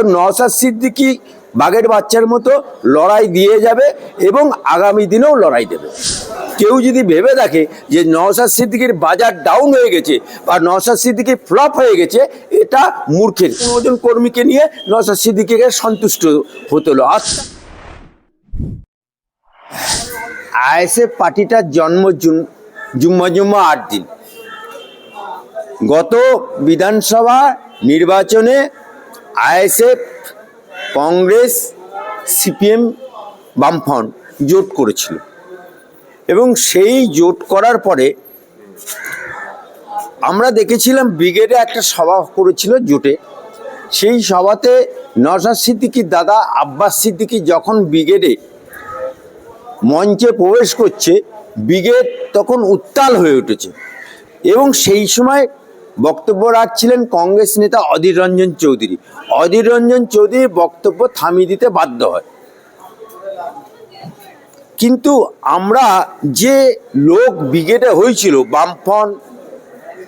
কারণ নওসাদ সিদ্দিকি বাঘের বাচ্চার মতো লড়াই দিয়ে যাবে এবং আগামী দিনেও লড়াই দেবে। কেউ যদি ভেবে দেখে যে নওসাদ সিদ্দিকির বাজার ডাউন হয়ে গেছে বা নওসাদ সিদ্দিকি ফ্লপ হয়ে গেছে, এটা মূর্খের ওজন কর্মীকে নিয়ে নওসাদ সিদ্দিকিকে সন্তুষ্ট হতে হলো। আচ্ছা আইএসএফ পার্টিটার জন্ম জুম- জুম্মা জুম্মা আট দিন। গত বিধানসভা নির্বাচনে আইএসএফ, কংগ্রেস, সিপিএম বামফ্রন্ট জোট করেছিল। এবং সেই জোট করার পরে আমরা দেখেছিলাম ব্রিগেডে একটা সভা করেছিল জোটে। সেই সভাতে নসাদ সিদ্দিকির দাদা আব্বাস সিদ্দিকি যখন ব্রিগেডে মঞ্চে প্রবেশ করছে, ব্রিগেড তখন উত্তাল হয়ে উঠেছে। এবং সেই সময় বক্তব্য রাখছিলেন কংগ্রেস নেতা অধীর রঞ্জন চৌধুরী। অধীর রঞ্জন চৌধুরী বক্তব্য থামিয়ে দিতে বাধ্য হয়। কিন্তু আমরা যে লোক ব্রিগেডে হয়েছিল, বামফ্রন্ট,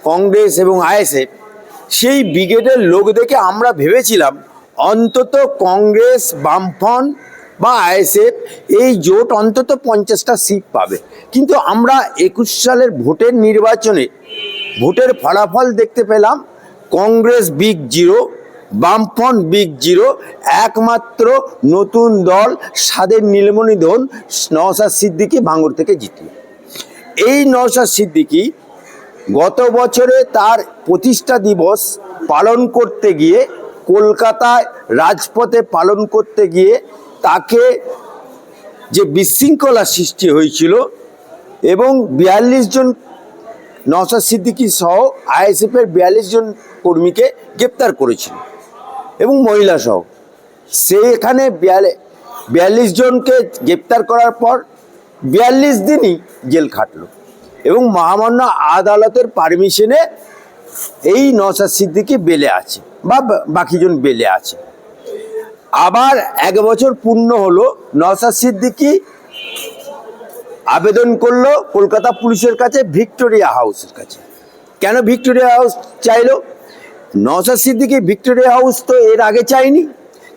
কংগ্রেস এবং আইএসএফ, সেই ব্রিগেডের লোক দেখে আমরা ভেবেছিলাম, অন্তত কংগ্রেস, বামফ্রন্ট বা আইএসএফ এই জোট অন্তত পঞ্চাশটা সিট পাবে। কিন্তু আমরা একুশ সালের ভোটের নির্বাচনে ভোটের ফলাফল দেখতে পেলাম Congress big zero, Bamfront big zero, একমাত্র নতুন দল সাদের নীলমণি ধন নওসাদ সিদ্দিকি ভাঙড় থেকে জিতল এই নওসাদ সিদ্দিকি গত বছরে তার প্রতিষ্ঠা দিবস পালন করতে গিয়ে, কলকাতায় রাজপথে পালন করতে গিয়ে তাকে যে বিশৃঙ্খলা সৃষ্টি হয়েছিল এবং বিয়াল্লিশ জন নওসাদ সিদ্দিকী সহ আইএসএফের বিয়াল্লিশ জন কর্মীকে গ্রেপ্তার করেছিল এবং মহিলা সহ। সেখানে বিয়াল্লিশ জনকে গ্রেপ্তার করার পর বিয়াল্লিশ দিনই জেল খাটল এবং মহামান্য আদালতের পারমিশনে এই নসাদ সিদ্দিকি বেলে আছে বা বাকিজন বেলে আছে। আবার এক বছর পূর্ণ হলো নসাদ সিদ্দিকি আবেদন করল কলকাতা পুলিশের কাছে ভিক্টোরিয়া হাউসের কাছে। কেন ভিক্টোরিয়া হাউস চাইলো? নসাদ সিদ্দিকি ভিক্টোরিয়া হাউস তো এর আগে চাইনি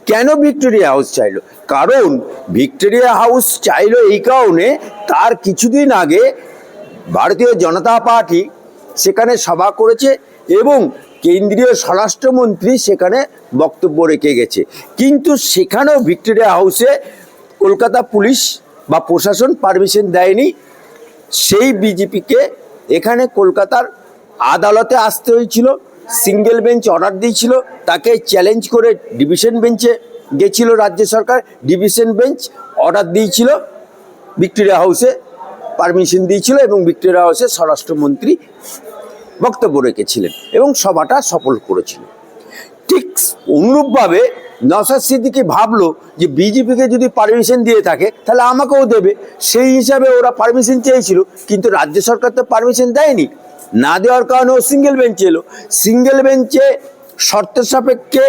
কেন ভিক্টোরিয়া হাউস চাইলো? কারণ ভিক্টোরিয়া হাউস চাইলো এই কারণে তার কিছুদিন আগে ভারতীয় জনতা পার্টি সেখানে সভা করেছে এবং কেন্দ্রীয় স্বরাষ্ট্রমন্ত্রী সেখানে বক্তব্য রেখে গেছে। কিন্তু সেখানেও ভিক্টোরিয়া হাউসে কলকাতা পুলিশ বা প্রশাসন পারমিশন দেয়নি, সেই বিজেপিকে এখানে কলকাতার আদালতে আসতে হয়েছিল সিঙ্গেল বেঞ্চ অর্ডার দিয়েছিল, তাকে চ্যালেঞ্জ করে ডিভিশন বেঞ্চে গেছিল রাজ্য সরকার ডিভিশন বেঞ্চ অর্ডার দিয়েছিল ভিক্টোরিয়া হাউসে পারমিশন দিয়েছিল এবং ভিক্টোরিয়া হাউসে স্বরাষ্ট্রমন্ত্রী বক্তব্য রেখেছিলেন এবং সভাটা সফল করেছিল। ঠিক অনুরূপভাবে নসাদ সিদ্দিকি ভাবলো যে বিজেপিকে যদি পারমিশন দিয়ে থাকে, তাহলে আমাকেও দেবে। সেই হিসাবে ওরা পারমিশন চেয়েছিল, কিন্তু রাজ্য সরকার তো পারমিশন দেয়নি। না দেওয়ার কারণে ও সিঙ্গেল বেঞ্চ এলো। সিঙ্গেল বেঞ্চে শর্ত সাপেক্ষে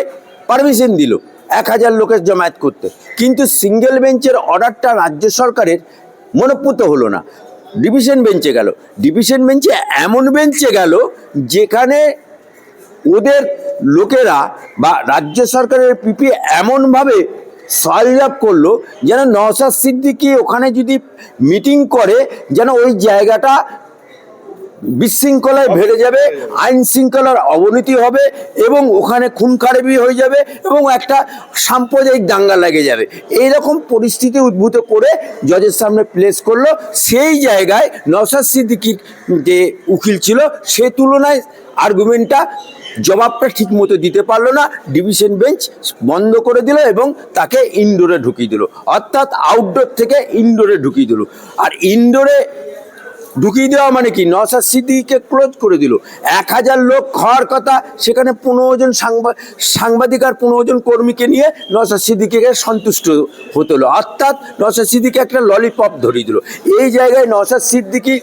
পারমিশন দিল এক হাজার লোকের জমায়েত করতে। কিন্তু সিঙ্গেল বেঞ্চের অর্ডারটা রাজ্য সরকারের মনোপুত হলো না। ডিভিশন বেঞ্চে গেল। ডিভিশন বেঞ্চে এমন বেঞ্চে গেল, যেখানে ওদের লোকেরা বা রাজ্য সরকারের পিপি এমনভাবে সলভ করল যেন নওসাদ সিদ্দিকি ওখানে যদি মিটিং করে যেন ওই জায়গাটা বিশৃঙ্খলায় ভেড়ে যাবে, আইন শৃঙ্খলার অবনতি হবে এবং ওখানে খুন হয়ে যাবে এবং একটা সাম্প্রদায়িক দাঙ্গা লেগে যাবে। এইরকম পরিস্থিতি উদ্ভূত করে জজের সামনে প্লেস করল। সেই জায়গায় নসাদ সিদ্দিকির যে উকিল ছিল, সে তুলনায় আর্গুমেন্টটা জবাবটা ঠিক মতো দিতে পারল না ডিভিশন বেঞ্চ বন্ধ করে দিল এবং তাকে ইনডোরে ঢুকিয়ে দিল। অর্থাৎ আউটডোর থেকে ইনডোরে ঢুকিয়ে দিল। আর ইনডোরে ঢুকিয়ে দেওয়া মানে কি? নসাদ সিদ্দিকে ক্লোজ করে দিল। এক হাজার লোক খাওয়ার কথা, সেখানে পনেরো জন সাংবা- সাংবাদিক আর পনেরো জন কর্মীকে নিয়ে নসাদ সিদ্দিকে সন্তুষ্ট হতে হলো। অর্থাৎ নসাদ সিদ্দিকে একটা ললিপপ ধরিয়ে দিল। এই জায়গায় নসাদ সিদ্দিকি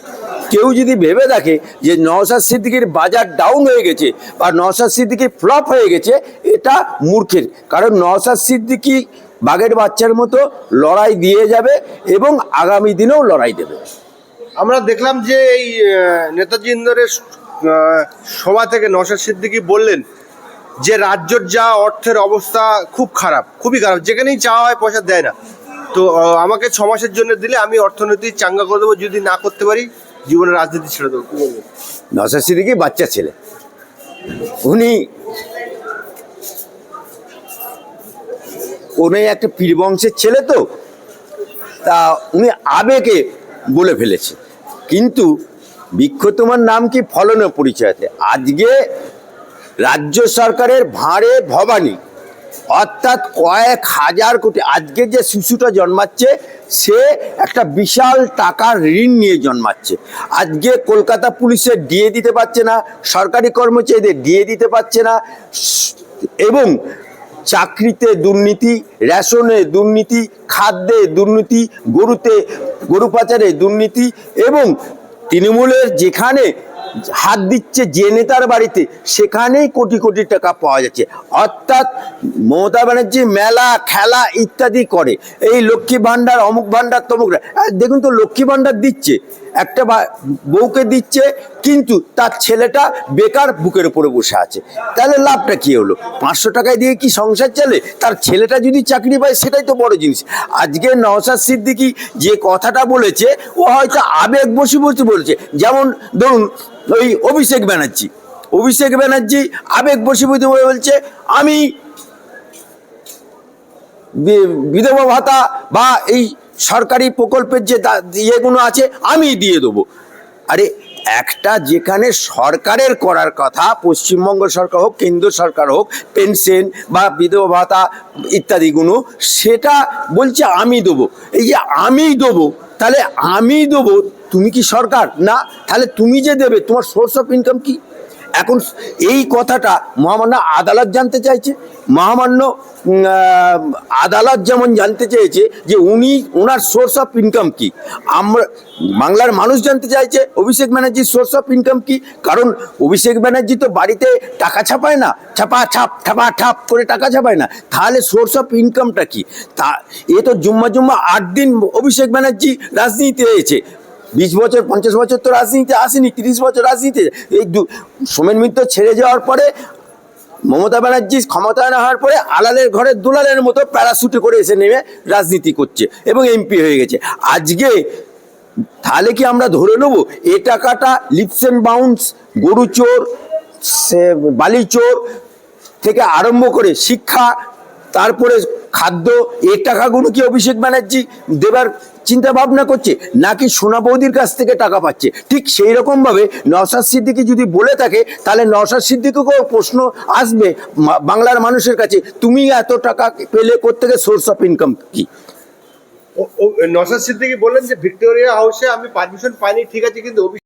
কেউ যদি ভেবে দেখে যে নওসাদ সিদ্দিকির বাজার ডাউন হয়ে গেছে বা নওসাদ সিদ্দিকি ফ্লপ হয়ে গেছে, এটা মূর্খের। কারণ নওসাদ সিদ্দিকি বাঘের বাচ্চার মতো লড়াই দিয়ে যাবে এবং আগামী দিনেও লড়াই দেবে। আমরা দেখলাম যে এই নেতাজি ইন্দোরের সভা থেকে নসাদ সিদ্দিকি বললেন যে রাজ্যর যা অর্থের অবস্থা খুব খারাপ, খুবই খারাপ। যেখানেই চাওয়া হয় পয়সা দেয় না। তো আমাকে ছ মাসের জন্য দিলে আমি অর্থনীতি চাঙ্গা করে দেবো, যদি না করতে পারি জীবনে রাজনীতি ছেড়ে দেবো। কি বলব নসাদ সিদ্দিকি বাচ্চা ছেলে। উনি উনি একটা পীর বংশের ছেলে তো, তা উনি আবেগে বলে ফেলেছে। কিন্তু বৃক্ষ তোমার নাম কি ফলনের পরিচয়তে আজকে রাজ্য সরকারের ভাঁড়ে ভবানী, অর্থাৎ কয়েক হাজার কোটি, আজকে যে শিশুটা জন্মাচ্ছে, সে একটা বিশাল টাকার ঋণ নিয়ে জন্মাচ্ছে। আজকে কলকাতা পুলিশের ডিএ দিতে পারছে না, সরকারি কর্মচারীদের ডিএ দিতে পারছে না, এবং চাকরিতে দুর্নীতি, রেশনে দুর্নীতি, খাদ্যে দুর্নীতি, গরুতে গরু পাচারে দুর্নীতি এবং তৃণমূলের যেখানে হাত দিচ্ছে যে নেতার বাড়িতে, সেখানেই কোটি কোটি টাকা পাওয়া যাচ্ছে। অর্থাৎ মমতা ব্যানার্জি মেলা, খেলা ইত্যাদি করে। এই লক্ষ্মী ভাণ্ডার, অমুক ভাণ্ডার তমুকরা আর দেখুন তো, লক্ষ্মী ভাণ্ডার দিচ্ছে। একটা বউকে দিচ্ছে, কিন্তু তার ছেলেটা বেকার বুকের উপরে বসে আছে। তাহলে লাভটা কি হলো? পাঁচশো টাকায় দিয়ে কি সংসার চলে? তার ছেলেটা যদি চাকরি পায়, সেটাই তো বড় জিনিস। আজকে নওসাদ সিদ্দিকি যে কথাটা বলেছে, ও হয়তো আবেগ বসে বসে বলেছে। যেমন ধরুন, ওই অভিষেক ব্যানার্জি। অভিষেক ব্যানার্জি আবেগ বসে বসে বলছে, আমি বিধবা ভাতা বা এই সরকারি প্রকল্পের যে ইয়েগুলো আছে, আমি দিয়ে দেবো। আরে, একটা যেখানে সরকারের করার কথা, পশ্চিমবঙ্গ সরকার হোক, কেন্দ্র সরকার হোক, পেনশন বা বিধবা ভাতা ইত্যাদিগুলো, সেটা বলছে আমি দেবো। এই যে আমি দেবো, তাহলে আমি দেবো, তুমি কি সরকার? না, তাহলে তুমি যে দেবে, তোমার সোর্স অফ ইনকাম কি? এখন এই কথাটা মহামান্য আদালত জানতে চাইছে। মহামান্য আদালত যেমন জানতে চেয়েছে যে উনি ওনার সোর্স অফ ইনকাম কি। আমরা, বাংলার মানুষ জানতে চাইছে অভিষেক ব্যানার্জির সোর্স অফ ইনকাম কি। কারণ অভিষেক ব্যানার্জি তো বাড়িতে টাকা ছাপায় না। ছাপা, ছাপ ছাপা, ছাপ করে টাকা ছাপায় না। তাহলে সোর্স অফ ইনকামটা কি? তা, এ তো জুম্মা জুম্মা আট দিন অভিষেক ব্যানার্জি রাজনীতিতে এসেছে বিশ বছর, পঞ্চাশ বছর তো রাজনীতিতে আসেনি, তিরিশ বছর রাজনীতিতে। এই দু সোমেন মিত্র ছেড়ে যাওয়ার পরে মমতা ব্যানার্জি ক্ষমতায়ন হওয়ার পরে আলালের ঘরের দুলালের মতো প্যারাশুটে করে এসে নেমে রাজনীতি করছে এবং এমপি হয়ে গেছে। আজকে তাহলে কি আমরা ধরে নেব? এ টাকাটা লিপস অ্যান্ড বাউন্স গরু চোর, সে বালি চোর থেকে আরম্ভ করে শিক্ষা, তারপরে খাদ্য, এ টাকাগুলো কি অভিষেক ব্যানার্জি দেবার চিন্তা ভাবনা করছে, নাকি সোনা বৌদির কাছ থেকে টাকা পাচ্ছে? ঠিক সেই রকমভাবে নওশাদ সিদ্দিকি যদি বলে থাকে, তাহলে নওশাদ সিদ্দিকিকেও প্রশ্ন আসবে বাংলার মানুষের কাছে, তুমি এত টাকা পেলে কোথেকে সোর্স অফ ইনকাম কি? নসাদ সিদ্দিকি বললেন যে, ভিক্টোরিয়া হাউসে আমি পারমিশন পাইনি, ঠিক আছে, কিন্তু